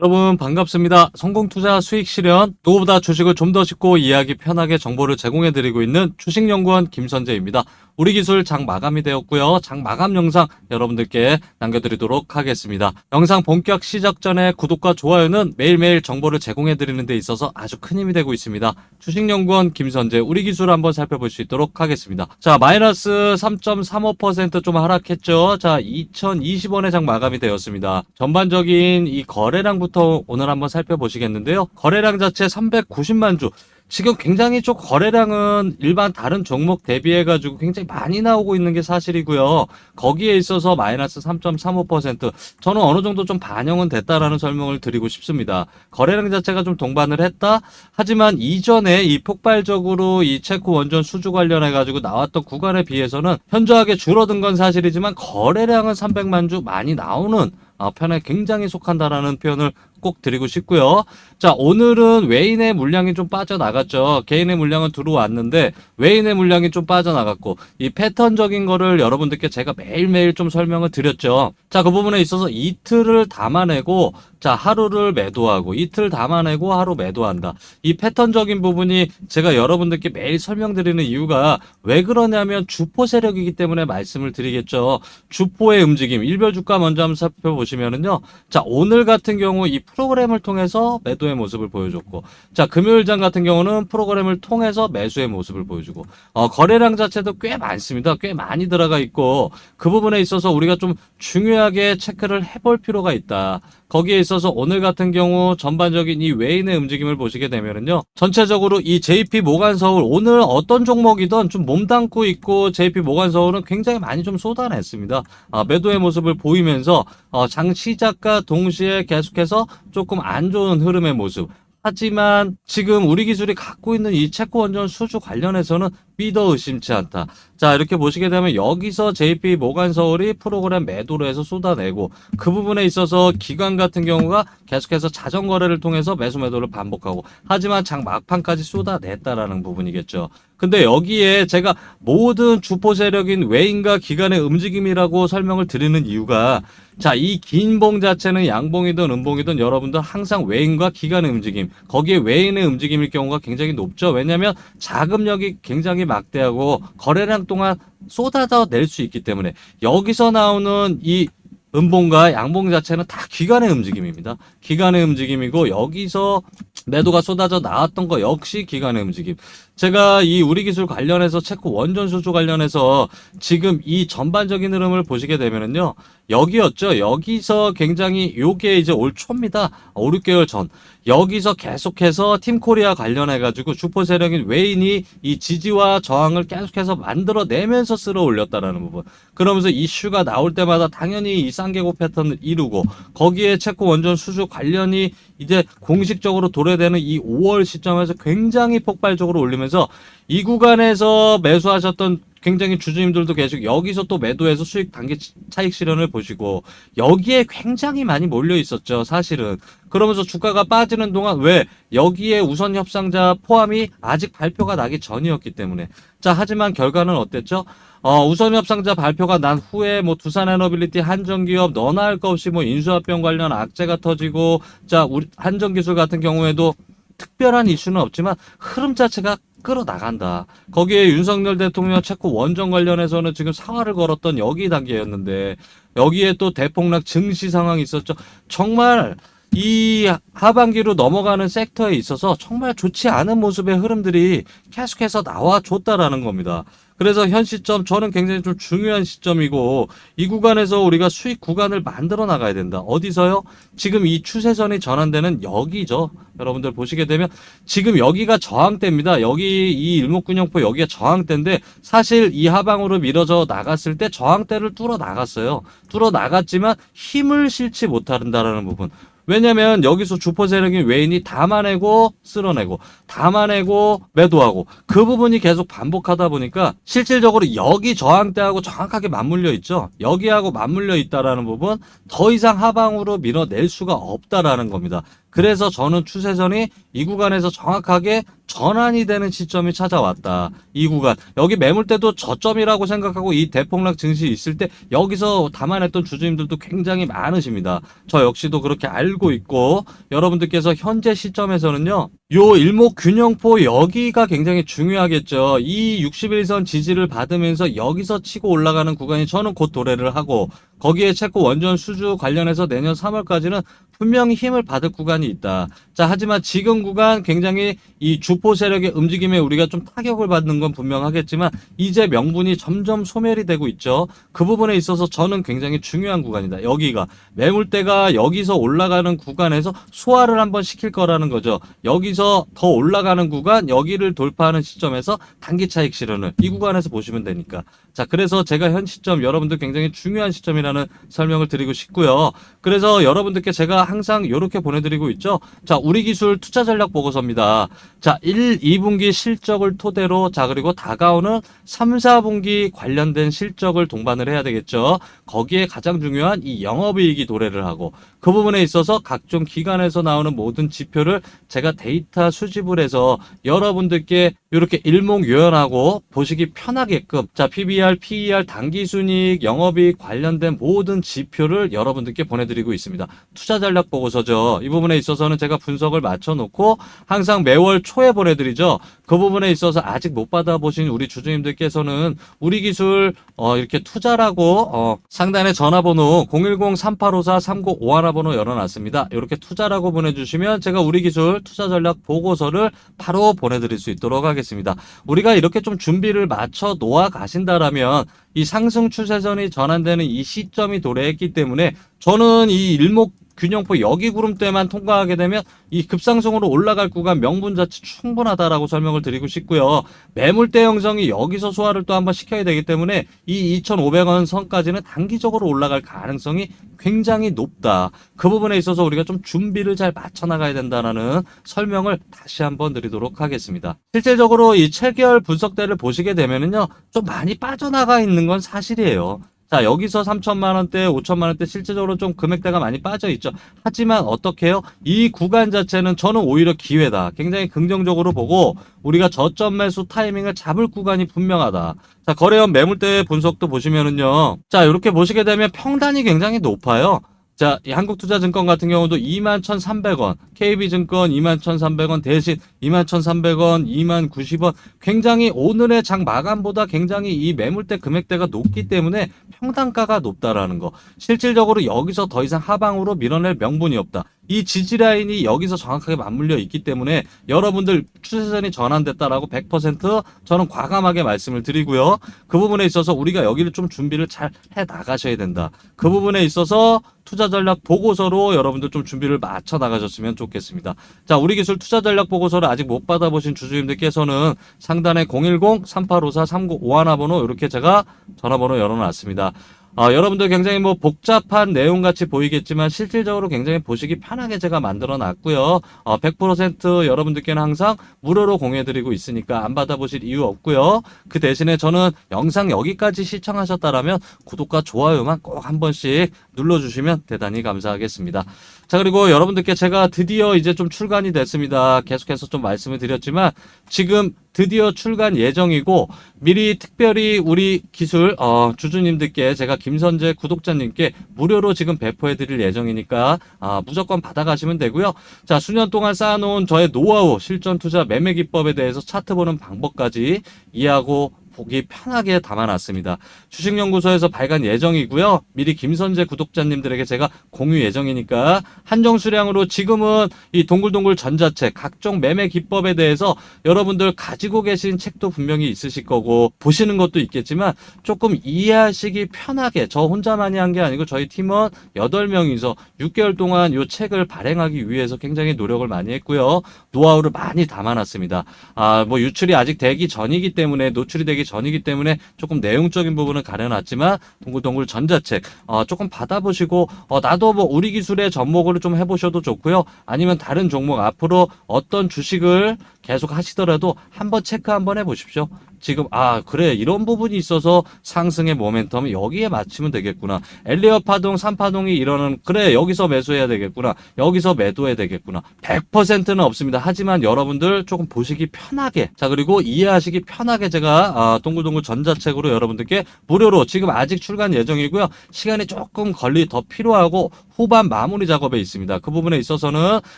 여러분 반갑습니다. 성공투자 수익 실현 누구보다 주식을 좀 더 쉽고 이해하기 편하게 정보를 제공해드리고 있는 주식연구원 김선재입니다. 우리 기술 장 마감이 되었고요. 장 마감 영상 여러분들께 남겨드리도록 하겠습니다. 영상 본격 시작 전에 구독과 좋아요는 매일매일 정보를 제공해드리는 데 있어서 아주 큰 힘이 되고 있습니다. 주식연구원 김선재 우리 기술 한번 살펴볼 수 있도록 하겠습니다. 자 마이너스 3.35%좀 하락했죠. 자 2020원의 장 마감이 되었습니다. 전반적인 이 거래량부터 오늘 한번 살펴보시겠는데요. 거래량 자체 390만 주. 지금 굉장히 좀 거래량은 일반 다른 종목 대비해 가지고 굉장히 많이 나오고 있는 게 사실이고요. 거기에 있어서 마이너스 3.35% 저는 어느 정도 좀 반영은 됐다라는 설명을 드리고 싶습니다. 거래량 자체가 좀 동반을 했다. 하지만 이전에 이 폭발적으로 이 체코 원전 수주 관련해 가지고 나왔던 구간에 비해서는 현저하게 줄어든 건 사실이지만 거래량은 300만 주 많이 나오는 어, 편에 굉장히 속한다라는 표현을 꼭 드리고 싶고요. 자, 오늘은 외인의 물량이 좀 빠져나갔죠. 개인의 물량은 들어왔는데 외인의 물량이 좀 빠져나갔고 이 패턴적인 거를 여러분들께 제가 매일매일 좀 설명을 드렸죠. 자, 그 부분에 있어서 이틀을 담아내고 자, 하루를 매도하고 이틀 담아내고 하루 매도한다. 이 패턴적인 부분이 제가 여러분들께 매일 설명드리는 이유가 왜 그러냐면 주포 세력이기 때문에 말씀을 드리겠죠. 주포의 움직임, 일별 주가 먼저 한번 살펴보시면은요. 자, 오늘 같은 경우 이 프로그램을 통해서 매도의 모습을 보여줬고, 자, 금요일장 같은 경우는 프로그램을 통해서 매수의 모습을 보여주고, 어, 거래량 자체도 꽤 많습니다. 꽤 많이 들어가 있고, 그 부분에 있어서 우리가 좀 중요하게 체크를 해볼 필요가 있다. 거기에 있어서 오늘 같은 경우 전반적인 이 외인의 움직임을 보시게 되면은요. 전체적으로 이 JP 모간 서울 오늘 어떤 종목이든 좀 몸담고 있고 JP 모간 서울은 굉장히 많이 좀 쏟아냈습니다. 아, 매도의 모습을 보이면서 어, 장 시작과 동시에 계속해서 조금 안 좋은 흐름의 모습. 하지만 지금 우리 기술이 갖고 있는 이 체코 원전 수주 관련해서는 믿어 의심치 않다. 자, 이렇게 보시게 되면 여기서 JP 모간 서울이 프로그램 매도로 해서 쏟아내고 그 부분에 있어서 기관 같은 경우가 계속해서 자전 거래를 통해서 매수 매도를 반복하고 하지만 장 막판까지 쏟아냈다라는 부분이겠죠. 근데 여기에 제가 모든 주포 세력인 외인과 기관의 움직임이라고 설명을 드리는 이유가 자, 이 긴 봉 자체는 양봉이든 음봉이든 여러분들 항상 외인과 기관의 움직임, 거기에 외인의 움직임일 경우가 굉장히 높죠. 왜냐하면 자금력이 굉장히 막대하고 거래량 동안 쏟아져 낼 수 있기 때문에 여기서 나오는 이 음봉과 양봉 자체는 다 기관의 움직임입니다. 기관의 움직임이고 여기서 매도가 쏟아져 나왔던 거 역시 기관의 움직임. 제가 이 우리 기술 관련해서 체코 원전 수주 관련해서 지금 이 전반적인 흐름을 보시게 되면은요. 여기였죠. 여기서 굉장히 요게 이제 올 초입니다. 5, 6개월 전. 여기서 계속해서 팀 코리아 관련해 가지고 주포 세력인 외인이 이 지지와 저항을 계속해서 만들어 내면서 쓸어 올렸다라는 부분. 그러면서 이슈가 나올 때마다 당연히 이 쌍계곡 패턴을 이루고 거기에 체코 원전 수주 관련이 이제 공식적으로 도래되는 이 5월 시점에서 굉장히 폭발적으로 올리면서 이 구간에서 매수하셨던 굉장히 주주님들도 계시고 여기서 또 매도해서 수익 단기 차익 실현을 보시고 여기에 굉장히 많이 몰려 있었죠 사실은. 그러면서 주가가 빠지는 동안 왜 여기에 우선 협상자 포함이 아직 발표가 나기 전이었기 때문에. 자 하지만 결과는 어땠죠? 어, 우선 협상자 발표가 난 후에 뭐 두산 에너빌리티 한전기업 너나 할거 없이 뭐 인수합병 관련 악재가 터지고 자 우리 한전기술 같은 경우에도 특별한 이슈는 없지만 흐름 자체가 끌어나간다. 거기에 윤석열 대통령 체코 원전 관련해서는 지금 사활을 걸었던 여기 단계였는데 여기에 또 대폭락 증시 상황이 있었죠. 정말 이 하반기로 넘어가는 섹터에 있어서 정말 좋지 않은 모습의 흐름들이 계속해서 나와줬다라는 겁니다. 그래서 현 시점 저는 굉장히 좀 중요한 시점이고 이 구간에서 우리가 수익 구간을 만들어 나가야 된다. 어디서요? 지금 이 추세선이 전환되는 여기죠. 여러분들 보시게 되면 지금 여기가 저항대입니다. 여기 이 일목균형포 여기가 저항대인데 사실 이 하방으로 밀어져 나갔을 때 저항대를 뚫어 나갔어요. 뚫어 나갔지만 힘을 실지 못한다라는 부분. 왜냐면 여기서 주포 세력인 외인이 담아내고 쓸어내고 담아내고 매도하고 그 부분이 계속 반복하다 보니까 실질적으로 여기 저항대하고 정확하게 맞물려 있죠. 여기하고 맞물려 있다라는 부분 더 이상 하방으로 밀어낼 수가 없다라는 겁니다. 그래서 저는 추세선이 이 구간에서 정확하게 전환이 되는 시점이 찾아왔다. 이 구간. 여기 매물대도 저점이라고 생각하고 이 대폭락 증시 있을 때 여기서 담아냈던 주주님들도 굉장히 많으십니다. 저 역시도 그렇게 알고 있고 여러분들께서 현재 시점에서는요. 요 일목 균형포 여기가 굉장히 중요하겠죠. 이 61선 지지를 받으면서 여기서 치고 올라가는 구간이 저는 곧 도래를 하고 거기에 체코 원전 수주 관련해서 내년 3월까지는 분명히 힘을 받을 구간이 있다. 자, 하지만 지금 구간 굉장히 이 주포 세력의 움직임에 우리가 좀 타격을 받는 건 분명하겠지만 이제 명분이 점점 소멸이 되고 있죠. 그 부분에 있어서 저는 굉장히 중요한 구간이다. 여기가 매물대가 여기서 올라가는 구간에서 소화를 한번 시킬 거라는 거죠. 여기서 더 올라가는 구간 여기를 돌파하는 시점에서 단기 차익 실현을 이 구간에서 보시면 되니까. 자, 그래서 제가 현 시점 여러분들 굉장히 중요한 시점이라는 설명을 드리고 싶고요. 그래서 여러분들께 제가 항상 이렇게 보내드리고 있죠. 자, 우리 기술 투자 전략 보고서입니다. 자, 1, 2분기 실적을 토대로 자, 그리고 다가오는 3, 4분기 관련된 실적을 동반을 해야 되겠죠. 거기에 가장 중요한 이 영업이익이 도래를 하고 그 부분에 있어서 각종 기관에서 나오는 모든 지표를 제가 데이터 수집을 해서 여러분들께 이렇게 일목요연하고 보시기 편하게끔 자 PBR, PER, 당기순이익, 영업이익 관련된 모든 지표를 여러분들께 보내드리고 있습니다. 투자 전략 보고서죠. 이 부분에 있어서는 제가 분석을 맞춰놓고 항상 매월 초에 보내드리죠. 그 부분에 있어서 아직 못 받아보신 우리 주주님들께서는 우리 기술 어, 이렇게 투자라고 어, 상단에 전화번호 010-3854-3951 번호 열어놨습니다. 이렇게 투자라고 보내주시면 제가 우리 기술 투자 전략 보고서를 바로 보내드릴 수 있도록 하겠습니다. 우리가 이렇게 좀 준비를 맞춰 놓아 가신다라면 이 상승 추세선이 전환되는 이 시점이 도래했기 때문에 저는 이 일목 균형포 여기 구름대만 통과하게 되면 이 급상승으로 올라갈 구간 명분 자체 충분하다라고 설명을 드리고 싶고요. 매물대 형성이 여기서 소화를 또 한번 시켜야 되기 때문에 이 2,500원 선까지는 단기적으로 올라갈 가능성이 굉장히 높다. 그 부분에 있어서 우리가 좀 준비를 잘 맞춰 나가야 된다라는 설명을 다시 한번 드리도록 하겠습니다. 실제적으로 이 7개월 분석대를 보시게 되면은요. 좀 많이 빠져나가 있는 건 사실이에요. 자, 여기서 3천만 원대, 5천만 원대 실제적으로 좀 금액대가 많이 빠져 있죠. 하지만 어떻게 해요? 이 구간 자체는 저는 오히려 기회다. 굉장히 긍정적으로 보고 우리가 저점 매수 타이밍을 잡을 구간이 분명하다. 자, 거래원 매물대 분석도 보시면은요. 자, 이렇게 보시게 되면 평단이 굉장히 높아요. 자, 이 한국투자증권 같은 경우도 21,300원, KB증권 21,300원 대신 21,300원, 20,090원. 굉장히 오늘의 장 마감보다 굉장히 이 매물대 금액대가 높기 때문에 평단가가 높다라는 거. 실질적으로 여기서 더 이상 하방으로 밀어낼 명분이 없다. 이 지지 라인이 여기서 정확하게 맞물려 있기 때문에 여러분들 추세선이 전환됐다라고 100% 저는 과감하게 말씀을 드리고요. 그 부분에 있어서 우리가 여기를 좀 준비를 잘 해 나가셔야 된다. 그 부분에 있어서 투자 전략 보고서로 여러분들 좀 준비를 맞춰 나가셨으면 좋겠습니다. 자, 우리 기술 투자 전략 보고서를 아직 못 받아보신 주주님들께서는 상단에 010-3854-3951 번호 이렇게 제가 전화번호 열어놨습니다. 어, 여러분들 굉장히 뭐 복잡한 내용 같이 보이겠지만 실질적으로 굉장히 보시기 편하게 제가 만들어 놨고요. 어, 100% 여러분들께는 항상 무료로 공유해드리고 있으니까 안 받아보실 이유 없고요. 그 대신에 저는 영상 여기까지 시청하셨다라면 구독과 좋아요만 꼭 한 번씩 눌러주시면 대단히 감사하겠습니다. 자, 그리고 여러분들께 제가 드디어 이제 좀 출간이 됐습니다. 계속해서 좀 말씀을 드렸지만 지금 드디어 출간 예정이고 미리 특별히 우리 기술 어, 주주님들께 제가 김선재 구독자님께 무료로 지금 배포해 드릴 예정이니까 아, 무조건 받아가시면 되고요. 자, 수년 동안 쌓아놓은 저의 노하우, 실전 투자 매매 기법에 대해서 차트 보는 방법까지 이해하고 보기 편하게 담아놨습니다. 주식연구소에서 발간 예정이고요. 미리 김선재 구독자님들에게 제가 공유 예정이니까 한정 수량으로 지금은 이 동글동글 전자책 각종 매매 기법에 대해서 여러분들 가지고 계신 책도 분명히 있으실 거고 보시는 것도 있겠지만 조금 이해하시기 편하게 저 혼자만이 한 게 아니고 저희 팀원 8명이서 6개월 동안 이 책을 발행하기 위해서 굉장히 노력을 많이 했고요. 노하우를 많이 담아놨습니다. 아, 뭐 유출이 아직 되기 전이기 때문에 노출이 되기 전이기 때문에 조금 내용적인 부분은 가려놨지만 동글동글 전자책 어, 조금 받아보시고 어, 나도 뭐 우리 기술의 접목을 좀 해보셔도 좋고요. 아니면 다른 종목 앞으로 어떤 주식을 계속 하시더라도 한번 체크 한번 해보십시오. 지금 아 그래 이런 부분이 있어서 상승의 모멘텀이 여기에 맞추면 되겠구나. 엘리엇 파동, 3파동이 이러는 그래 여기서 매수해야 되겠구나. 여기서 매도해야 되겠구나. 100%는 없습니다. 하지만 여러분들 조금 보시기 편하게 자 그리고 이해하시기 편하게 제가 아, 동글동글 전자책으로 여러분들께 무료로 지금 아직 출간 예정이고요. 시간이 조금 걸리 더 필요하고 후반 마무리 작업에 있습니다. 그 부분에 있어서는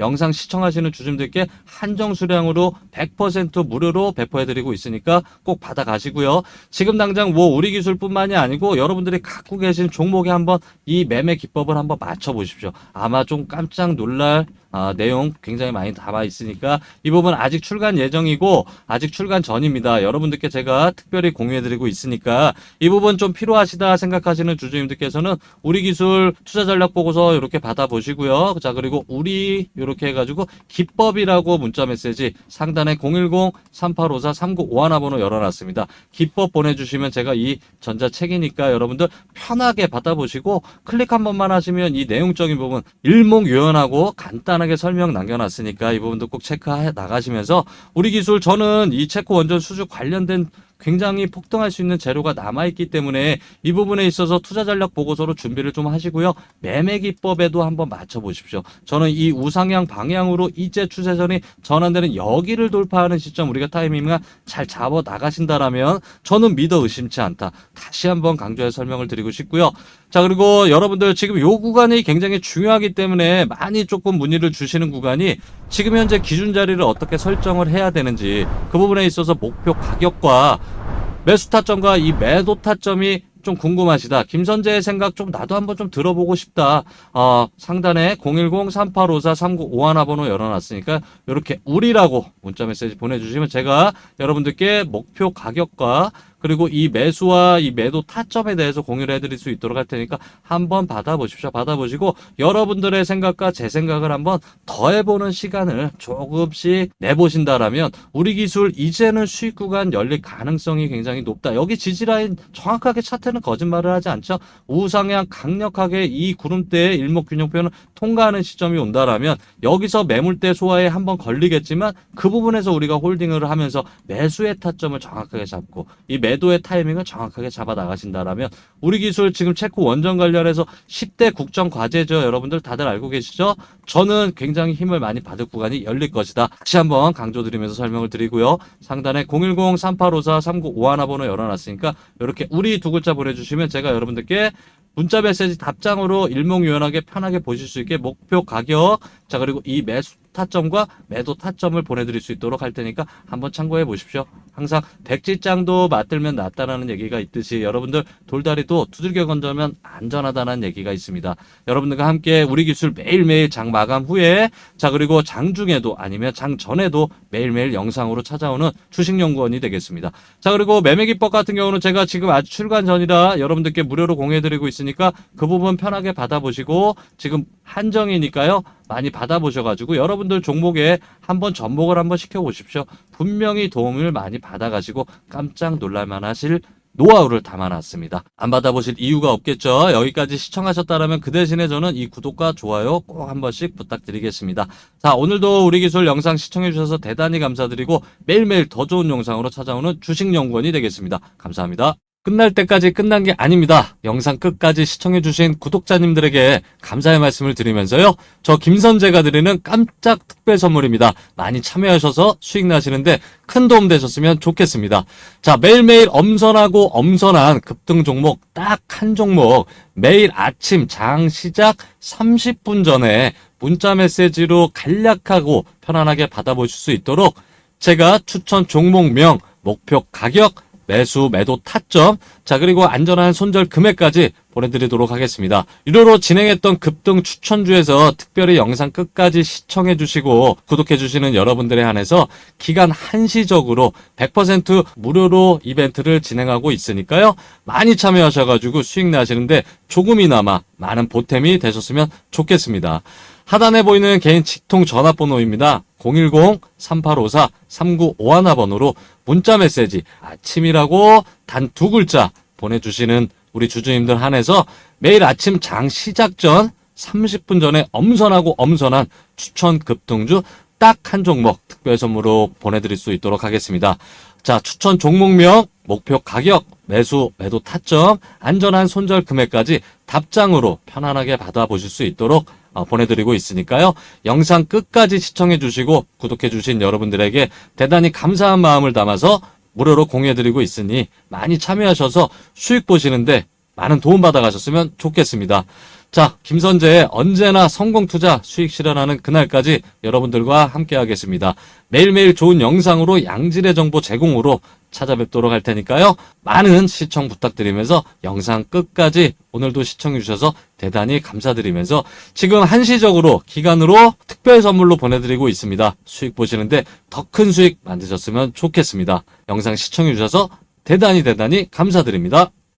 영상 시청하시는 주주님들께 한정 수량으로 100% 무료로 배포해드리고 있으니까 꼭 받아가시고요. 지금 당장 뭐 우리 기술뿐만이 아니고 여러분들이 갖고 계신 종목에 한번 이 매매 기법을 한번 맞춰보십시오. 아마 좀 깜짝 놀랄 아, 내용 굉장히 많이 담아 있으니까 이 부분 아직 출간 예정이고 아직 출간 전입니다. 여러분들께 제가 특별히 공유해드리고 있으니까 이 부분 좀 필요하시다 생각하시는 주주님들께서는 우리 기술 투자 전략 보고서 이렇게 받아보시고요. 자 그리고 우리 이렇게 해가지고 기법이라고 문자 메시지 상단에 010-3854-3951 번호 열어놨습니다. 기법 보내주시면 제가 이 전자책이니까 여러분들 편하게 받아보시고 클릭 한 번만 하시면 이 내용적인 부분 일목요연하고 간단하게 설명 남겨놨으니까 이 부분도 꼭 체크해 나가시면서 우리 기술 저는 이 체코 원전 수주 관련된 굉장히 폭등할 수 있는 재료가 남아있기 때문에 이 부분에 있어서 투자 전략 보고서로 준비를 좀 하시고요. 매매 기법에도 한번 맞춰보십시오. 저는 이 우상향 방향으로 이제 추세선이 전환되는 여기를 돌파하는 시점 우리가 타이밍만 잘 잡아 나가신다라면 저는 믿어 의심치 않다. 다시 한번 강조해 설명을 드리고 싶고요. 자 그리고 여러분들 지금 요 구간이 굉장히 중요하기 때문에 많이 조금 문의를 주시는 구간이 지금 현재 기준 자리를 어떻게 설정을 해야 되는지 그 부분에 있어서 목표 가격과 매수 타점과 이 매도 타점이 좀 궁금하시다. 김선재의 생각 좀 나도 한번 좀 들어보고 싶다. 어, 상단에 010-3854-3951 번호 열어놨으니까 이렇게 우리라고 문자 메시지 보내주시면 제가 여러분들께 목표 가격과 그리고 이 매수와 이 매도 타점에 대해서 공유를 해드릴 수 있도록 할 테니까 한번 받아보십시오. 받아보시고 여러분들의 생각과 제 생각을 한번 더해보는 시간을 조금씩 내보신다라면 우리 기술 이제는 수익 구간 열릴 가능성이 굉장히 높다. 여기 지지라인 정확하게 차트는 거짓말을 하지 않죠. 우상향 강력하게 이 구름대의 일목균형표는 통과하는 시점이 온다라면 여기서 매물대 소화에 한번 걸리겠지만 그 부분에서 우리가 홀딩을 하면서 매수의 타점을 정확하게 잡고 이 매 도의 타이밍을 정확하게 잡아 나가신다라면 우리 기술 지금 체코 원전 관련해서 10대 국정 과제죠. 여러분들 다들 알고 계시죠? 저는 굉장히 힘을 많이 받을 구간이 열릴 것이다. 다시 한번 강조드리면서 설명을 드리고요. 상단에 010-3854-3951 번호 열어놨으니까 이렇게 우리 두 글자 보내주시면 제가 여러분들께 문자 메시지 답장으로 일목요연하게 편하게 보실 수 있게 목표 가격 자 그리고 이 매수 타점과 매도 타점을 보내드릴 수 있도록 할 테니까 한번 참고해 보십시오. 항상 백지장도 맞들면 낫다라는 얘기가 있듯이 여러분들 돌다리도 두들겨 건져면 안전하다는 얘기가 있습니다. 여러분들과 함께 우리 기술 매일매일 장 마감 후에 자 그리고 장 중에도 아니면 장 전에도 매일매일 영상으로 찾아오는 주식연구원이 되겠습니다. 자 그리고 매매 기법 같은 경우는 제가 지금 아주 출간 전이라 여러분들께 무료로 공유해드리고 있으니까 그 부분 편하게 받아보시고 지금 한정이니까요. 많이 받아보셔가지고 여러분들 종목에 한번 접목을 한번 시켜보십시오. 분명히 도움을 많이 받아가시고 깜짝 놀랄만 하실 노하우를 담아놨습니다. 안 받아보실 이유가 없겠죠. 여기까지 시청하셨다면 그 대신에 저는 이 구독과 좋아요 꼭 한 번씩 부탁드리겠습니다. 자 오늘도 우리 기술 영상 시청해주셔서 대단히 감사드리고 매일매일 더 좋은 영상으로 찾아오는 주식연구원이 되겠습니다. 감사합니다. 끝날 때까지 끝난 게 아닙니다. 영상 끝까지 시청해주신 구독자님들에게 감사의 말씀을 드리면서요. 저 김선재가 드리는 깜짝 특별 선물입니다. 많이 참여하셔서 수익 나시는데 큰 도움 되셨으면 좋겠습니다. 자, 매일매일 엄선하고 엄선한 급등 종목 딱 한 종목 매일 아침 장 시작 30분 전에 문자 메시지로 간략하고 편안하게 받아보실 수 있도록 제가 추천 종목명, 목표 가격, 매수, 매도 타점, 자, 그리고 안전한 손절 금액까지 보내드리도록 하겠습니다. 유료로 진행했던 급등 추천주에서 특별히 영상 끝까지 시청해 주시고 구독해 주시는 여러분들에 한해서 기간 한시적으로 100% 무료로 이벤트를 진행하고 있으니까요. 많이 참여하셔가지고 수익 나시는데 조금이나마 많은 보탬이 되셨으면 좋겠습니다. 하단에 보이는 개인 직통 전화번호입니다. 010-3854-3951 번호로 문자 메시지 아침이라고 단 두 글자 보내주시는 우리 주주님들 한해서 매일 아침 장 시작 전 30분 전에 엄선하고 엄선한 추천 급등주 딱 한 종목 특별 선물로 보내드릴 수 있도록 하겠습니다. 자, 추천 종목명, 목표 가격, 매수, 매도 타점, 안전한 손절 금액까지 답장으로 편안하게 받아보실 수 있도록 어, 보내드리고 있으니까요. 영상 끝까지 시청해 주시고 구독해 주신 여러분들에게 대단히 감사한 마음을 담아서 무료로 공유해드리고 있으니 많이 참여하셔서 수익 보시는데 많은 도움 받아가셨으면 좋겠습니다. 자, 김선재의 언제나 성공 투자 수익 실현하는 그날까지 여러분들과 함께 하겠습니다. 매일매일 좋은 영상으로 양질의 정보 제공으로 찾아뵙도록 할 테니까요. 많은 시청 부탁드리면서 영상 끝까지 오늘도 시청해 주셔서 대단히 감사드리면서 지금 한시적으로 기간으로 특별 선물로 보내드리고 있습니다. 수익 보시는데 더 큰 수익 만드셨으면 좋겠습니다. 영상 시청해 주셔서 대단히 대단히 감사드립니다.